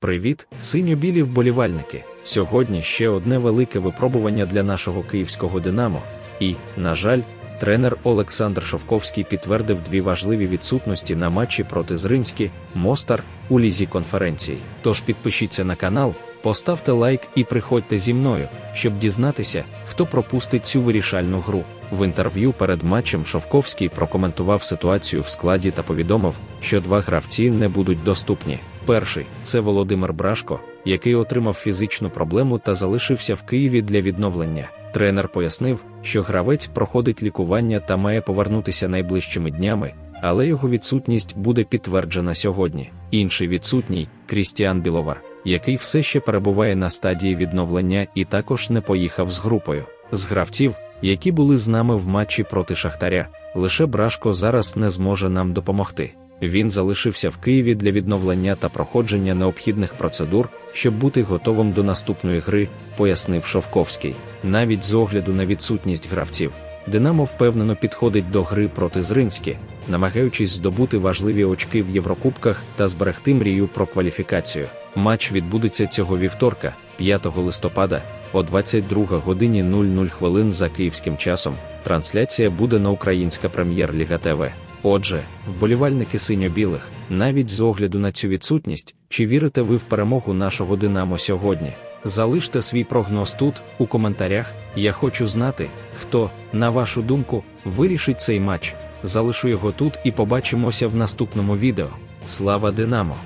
Привіт, синьо-білі вболівальники! Сьогодні ще одне велике випробування для нашого київського Динамо. І, на жаль, тренер Олександр Шовковський підтвердив дві важливі відсутності на матчі проти Зримські, Мостар у лізі конференції. Тож підпишіться на канал, поставте лайк і приходьте зі мною, щоб дізнатися, хто пропустить цю вирішальну гру. В інтерв'ю перед матчем Шовковський прокоментував ситуацію в складі та повідомив, що два гравці не будуть доступні. Перший це Володимир Брашко, який отримав фізичну проблему та залишився в Києві для відновлення. Тренер пояснив, що гравець проходить лікування та має повернутися найближчими днями, але його відсутність буде підтверджена сьогодні. Інший відсутній Крістіан Біловар, який все ще перебуває на стадії відновлення і також не поїхав з групою. З гравців, які були з нами в матчі проти Шахтаря, лише Брашко зараз не зможе нам допомогти. Він залишився в Києві для відновлення та проходження необхідних процедур, щоб бути готовим до наступної гри, пояснив Шовковський. Навіть з огляду на відсутність гравців, Динамо впевнено підходить до гри проти Зринські, намагаючись здобути важливі очки в Єврокубках та зберегти мрію про кваліфікацію. Матч відбудеться цього вівторка, 5 листопада, о 22 годині 00 хвилин за київським часом. Трансляція буде на Українська прем'єр-ліга ТВ. Отже, вболівальники синьо-білих, навіть з огляду на цю відсутність, чи вірите ви в перемогу нашого Динамо сьогодні? Залиште свій прогноз тут, у коментарях. Я хочу знати, хто, на вашу думку, вирішить цей матч. Залишу його тут і побачимося в наступному відео. Слава Динамо!